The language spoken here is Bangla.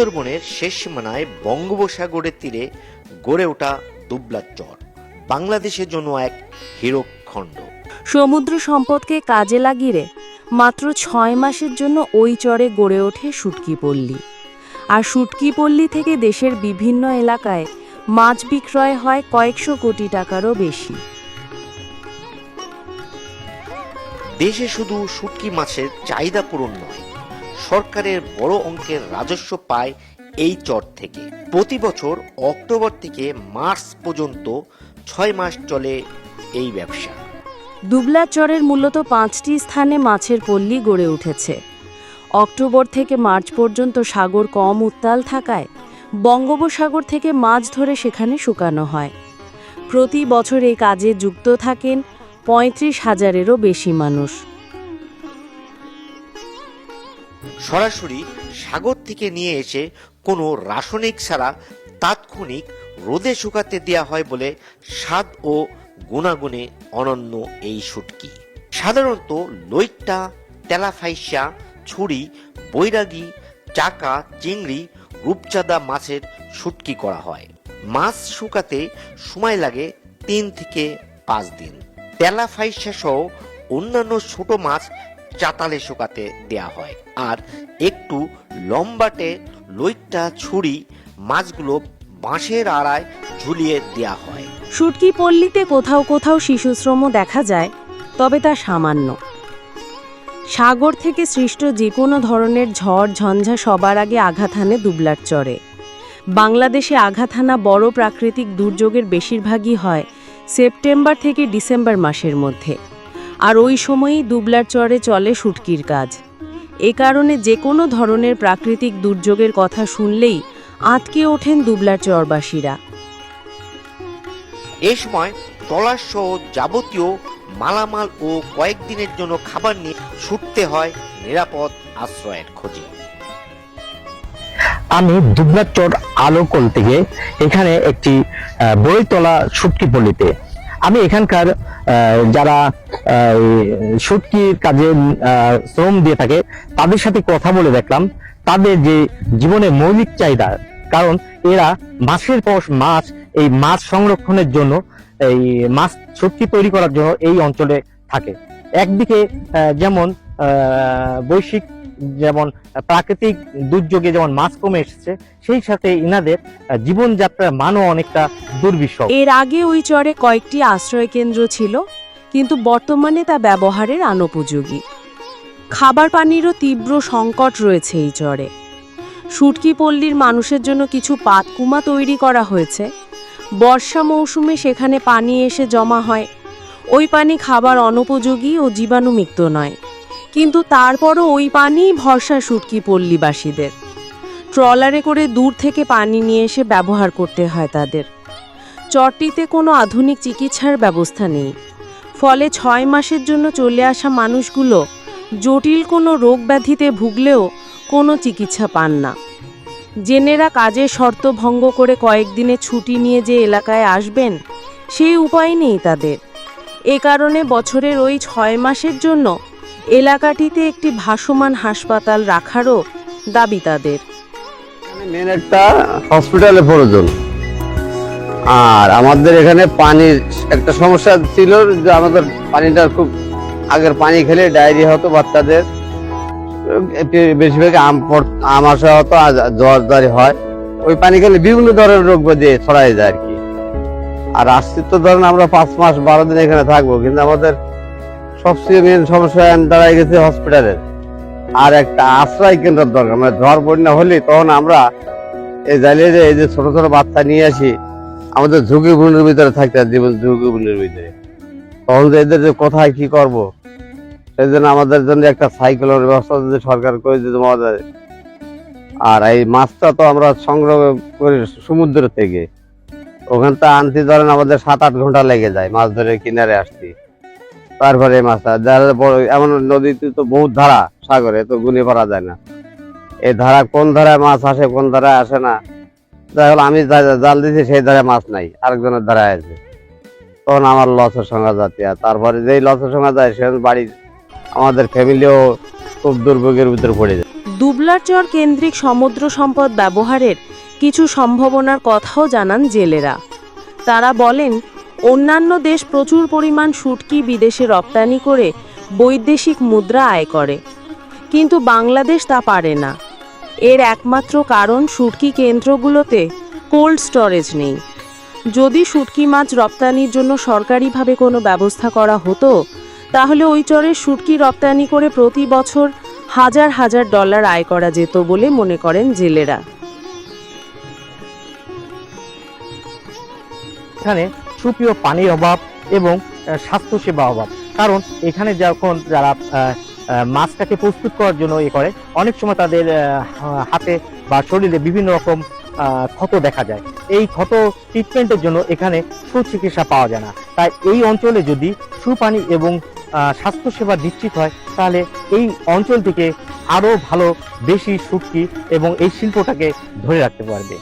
সুন্দরবনের শেষ সীমানায় বঙ্গোপসাগরের তীরে গড়ে ওঠা দুবলার চর বাংলাদেশের জন্য এক হীরকখণ্ড সমুদ্র সম্পদকে কাজে লাগিয়ে মাত্র ছয় মাসের জন্য ওই চরে গড়ে ওঠে শুটকি পল্লী। আর শুটকি পল্লী থেকে দেশের বিভিন্ন এলাকায় মাছ বিক্রয় হয় কয়েকশো কোটি টাকারও বেশি। দেশে শুধু শুটকি মাছের চাহিদা পূরণ নয় সরকারের বড় অঙ্কের রাজস্ব পায় এই চর থেকে। প্রতি বছর অক্টোবর থেকে মার্চ পর্যন্ত ছয় মাস চলে এই ব্যবসা। দুবলা চরের মূলত পাঁচটি স্থানে মাছের পল্লী গড়ে উঠেছে। অক্টোবর থেকে মার্চ পর্যন্ত সাগর কম উত্তাল থাকায় বঙ্গোপসাগর থেকে মাছ ধরে সেখানে শুকানো হয়। প্রতি বছর এই কাজে যুক্ত থাকেন পঁয়ত্রিশ হাজারেরও বেশি মানুষ। সরাসরি সাগর থেকে নিয়ে এসে কোনো রাসায়নিক ছাড়া তাৎক্ষণিক রোদে শুকাতে দেওয়া হয় বলে স্বাদ ও গুণাগুণে অনন্য এই শুটকি। সাধারণত লইট্টা, তেলাফাইসা, ছুরি, বৈরাগী, চাকা, চিংড়ি, রূপচাঁদা মাছের শুটকি করা হয়। মাছ শুকাতে সময় লাগে তিন থেকে পাঁচ দিন। তেলাফাইসা সহ অন্যান্য ছোট মাছ চাতালে শুকাতে দেয়া হয়। আর একটু লম্বাটে লইট্টা ছুরি মাছগুলো বাঁশের আড়ায় ঝুলিয়ে দেয়া হয়। শুটকি পল্লীতে কোথাও কোথাও শিশুশ্রমও দেখা যায়, তবে তা সামান্য। সাগর থেকে সৃষ্ট যে কোনো ধরনের ঝড়, ঝঞ্ঝা সবার আগে আঘাত হানে দুবলার চরে। বাংলাদেশে আঘাত হানা বড় প্রাকৃতিক দুর্যোগের বেশিরভাগই হয় সেপ্টেম্বর থেকে ডিসেম্বর মাসের মধ্যে। আর ওই সময়ই দুবলার চরে চলে শুটকির কাজ। এ কারণে যে কোনো ধরনের প্রাকৃতিক দুর্যোগের কথা শুনলেই আঁতকে ওঠেন দুবলার চরবাসীরা। এ সময় ট্রলার সহ যাবতীয় মালামাল ও কয়েকদিনের জন্য খাবার নিয়ে ছুটতে হয় নিরাপদ আশ্রয়ের খোঁজে। আমি দুবলার চর আলোকল থেকে এখানে একটি বইতলা শুটকি পল্লীতে আমি এখানকার যারা আহ, শুটকির কাজে শ্রম দিয়ে থাকে তাদের সাথে কথা বলে দেখলাম। তাদের যে জীবনে মৌলিক চাহিদা কারণ এরা মাছের পর মাছ এই মাছ সংরক্ষণের জন্য এই মাছ শুটকি তৈরি করার জন্য এই অঞ্চলে থাকে। একদিকে যেমন বৈশ্বিক যেমন প্রাকৃতিক দুর্যোগে যেমন মাছ কমে এসেছে, সেই সাথে ইনাদের জীবনযাত্রার মানও অনেকটা দুর্বিষহ। এর আগে ওই চরে কয়েকটি আশ্রয় কেন্দ্র ছিল, কিন্তু বর্তমানে তা ব্যবহারের অনুপযোগী খাবার পানিরও তীব্র সংকট রয়েছে এই চরে। শুটকি পল্লীর মানুষের জন্য কিছু পাতকুমা তৈরি করা হয়েছে। বর্ষা মৌসুমে সেখানে পানি এসে জমা হয়। ওই পানি খাবার অনুপযোগী ও জীবাণুমুক্ত নয়। কিন্তু তারপরও ওই পানিই ভরসা সুটকি পল্লীবাসীদের। ট্রলারে করে দূর থেকে পানি নিয়ে এসে ব্যবহার করতে হয় তাদের। চরটিতে কোনো আধুনিক চিকিৎসার ব্যবস্থা নেই। ফলে ছয় মাসের জন্য চলে আসা মানুষগুলো জটিল কোনো রোগ ব্যাধিতে ভুগলেও কোনো চিকিৎসা পান না। জেনেরা কাজের শর্ত ভঙ্গ করে কয়েকদিনে ছুটি নিয়ে যে এলাকায় আসবেন, সেই উপায় নেই তাদের। এ কারণে বছরের ওই ছয় মাসের জন্য এলাকাটিতে একটি ভাসমান হাসপাতাল রাখারও দাবি তাদের। মেন একটা হসপিটালে প্রয়োজন। আর আমাদের এখানে পানির একটা সমস্যা ছিল যে আমাদের পানিটা খুব, আগের পানি খেলে ডায়রিয়া হতো বাচ্চাদের। বেশিরভাগ আম আম আসা হতো জ্বর জারি হয়। ওই পানি খেলে বিভিন্ন ধরনের রোগ ব্যাধি ছড়াই যায় আর কি। আর আসছি তো ধরেন আমরা পাঁচ মাস বারো দিন এখানে থাকব, কিন্তু আমাদের সবচেয়ে মেন সমস্যা দাঁড়ায় গেছে হসপিটালের আর একটা আশ্রয় কেন্দ্রের দরকার মানে ঝড় বন্যা হলে তখন আমরা এই জ্বালিয়ে এই যে ছোট ছোট বাচ্চা নিয়ে আসি আমাদের ঝুঁকিপূর্ণের ভিতরে থাকতে হয়, জীবন ঝুঁকিপূর্ণের ভিতরে। তখন যে এদের যে কোথায় কি করব? সেই জন্য আমাদের জন্য একটা সাইকেলের ব্যবস্থা যদি সরকার করে দিতে আমাদের আর এই মাছটা তো আমরা সংগ্রহ করি সমুদ্র থেকে। ওখানটা আনতে ধরেন আমাদের সাত আট ঘণ্টা লেগে যায় মাছ ধরে কিনারে আসতে। তারপরে মাছটা যারা এমন নদীতে তো বহুত ধারা, সাগরে, তো গুনে পারা যায় না। এই ধারা কোন ধারায় মাছ আসে, কোন ধারায় আসে না। যাই হোক, আমি জাল দিছি, সেই ধারায় মাছ নাই, আরেকজনের ধারায় আছে। তখন আমার লসের যাচ্ছে আর তারপরে যেই লসের সংখ্যা যায় সে বাড়ির আমাদের ফ্যামিলিও খুব দুর্ভোগের ভিতরে পড়ে যায়। দুবলার চর কেন্দ্রিক সমুদ্র সম্পদ ব্যবহারের কিছু সম্ভাবনার কথাও জানান জেলেরা। তারা বলেন অন্যান্য দেশ প্রচুর পরিমাণ শুটকি বিদেশে রপ্তানি করে বৈদেশিক মুদ্রা আয় করে। কিন্তু বাংলাদেশ তা পারে না। এর একমাত্র কারণ শুটকি কেন্দ্রগুলোতে কোল্ড স্টোরেজ নেই। যদি শুটকি মাছ রপ্তানির জন্য সরকারিভাবে কোনো ব্যবস্থা করা হতো, তাহলে ওই চরের শুটকি রপ্তানি করে প্রতি বছর হাজার হাজার ডলার আয় করা যেত বলে মনে করেন জেলেরা। এখানে সুপ্রিয় পানির অভাব এবং স্বাস্থ্যসেবা অভাব। কারণ এখানে যখন যারা মাছটাকে প্রস্তুত করার জন্য এ করে, অনেক সময় তাদের হাতে বা শরীরে বিভিন্ন রকম ক্ষত দেখা যায়। এই ক্ষত ট্রিটমেন্টের জন্য এখানে সুচিকিৎসা পাওয়া যায় না। তাই এই অঞ্চলে যদি সুপানি এবং স্বাস্থ্যসেবা নিশ্চিত হয়, তাহলে এই অঞ্চল থেকে আরও ভালো, বেশি সুখী এবং এই শিল্পটাকে ধরে রাখতে পারবে।